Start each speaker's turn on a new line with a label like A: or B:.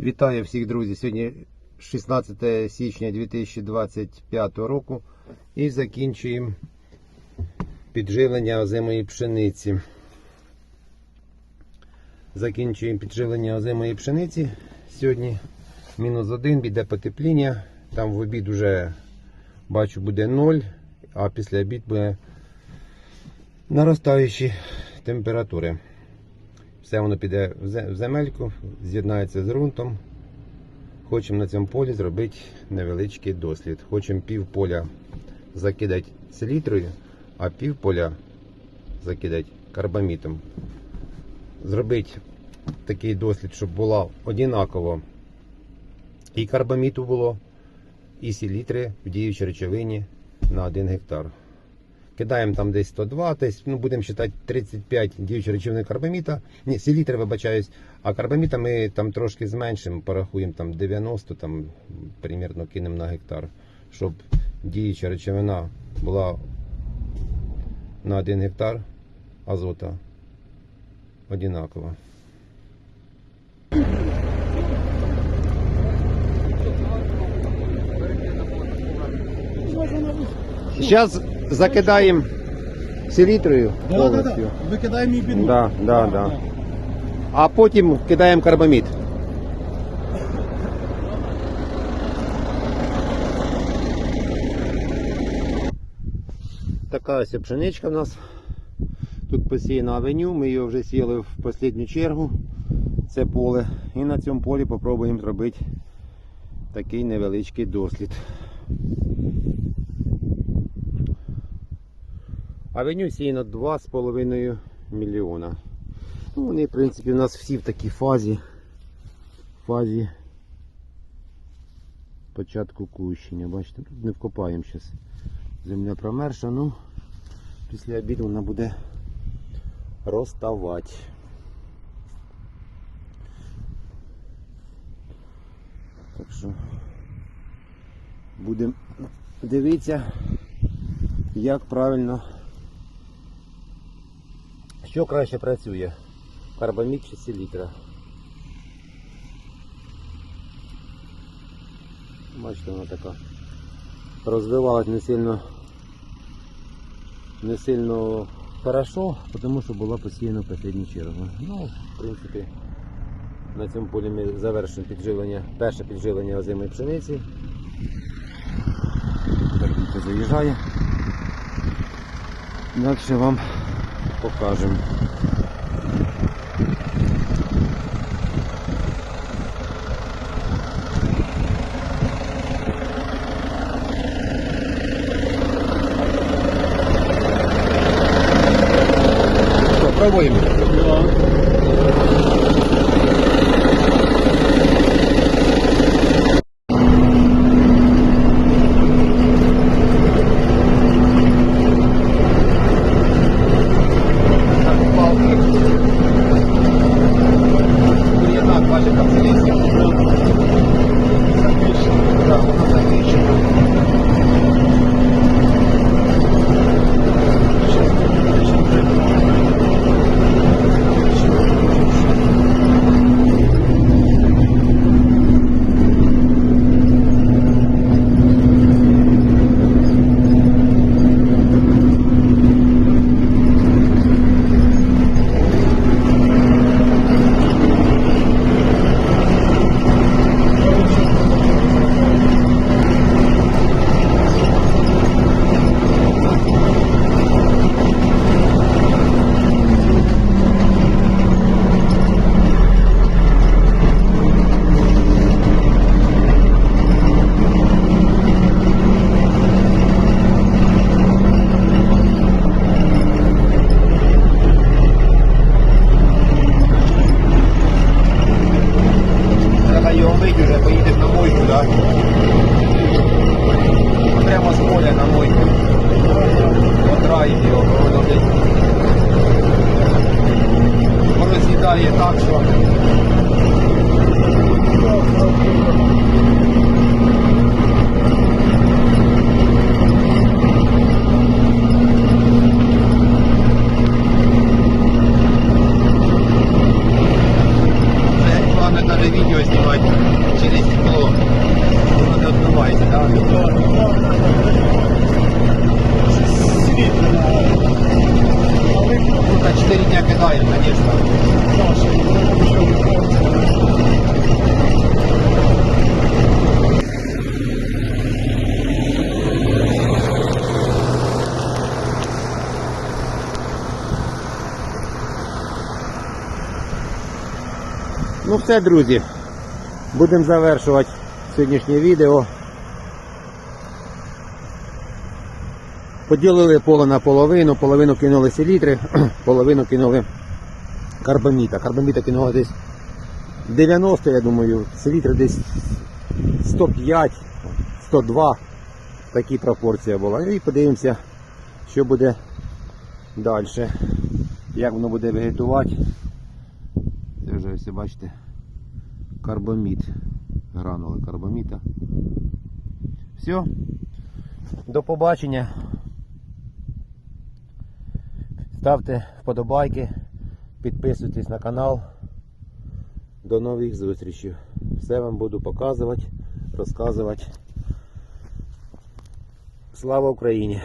A: Вітаю всіх друзі. Сьогодні 16 січня 2025 року і закінчуємо підживлення озимої пшениці. Закінчуємо підживлення озимої пшениці. Сьогодні мінус один, піде потепління. Там в обід вже бачу буде 0, а після обід буде наростаючі температури. Все воно піде в земельку, з'єднається з ґрунтом. Хочемо на цьому полі зробити невеличкий дослід. Хочемо пів поля закидати селітрою, а пів поля закидати карбамітом. Зробити такий дослід, щоб було однаково і карбаміту було, і селітри в діючій речовині на 1 гектар. Кидаємо там десь 102, тобто, ну, будемо вважати 35 діючих речовини карбаміта. Ні, селітри, вибачаюсь, а карбаміта ми там трошки зменшимо, порахуємо там 90, там примірно кинемо на гектар, щоб діюча речовина була на 1 гектар азота одинакова. Зараз закидаємо селітрою повністю.
B: Викидаємо її під
A: Да, да, да. А потім кидаємо карбамід. Така ось пшеничка в нас. Тут посіяна авеню, ми її вже сіяли в останню чергу. Це поле. І на цьому полі спробуємо зробити такий невеличкий дослід. Авеню сіяно 2,5 мільйона. Ну, вони, в принципі, у нас всі в такій фазі. Фазі початку кущення. Бачите, тут не вкопаємо зараз. Земля промерша, ну після обіду вона буде розставати. Так що будемо дивитися, як правильно що краще працює? Карбамід чи селітра? Бачите, вона така розвивалась не сильно не сильно хорошо, тому що була посіяна в останню чергу. Ну, в принципі, на цьому полі ми завершимо підживлення, перше підживлення озимої пшениці. Картинка заїжджає. Далі вам покажемо. Що, пробуємо? Ну все, друзі. Будемо завершувати сьогоднішнє відео. Поділили поле на половину, половину кинули селітри, половину кинули карбаміта. Карбаміта кинули десь 90, я думаю, селітри десь 105, 102. Такі пропорція була. І подивимося, що буде далі. Як воно буде вегетувати. Це бачите. Карбамід. Гранули карбаміта. Все. До побачення. Ставте вподобайки, підписуйтесь на канал. До нових зустрічей. Все вам буду показувати, розказувати. Слава Україні!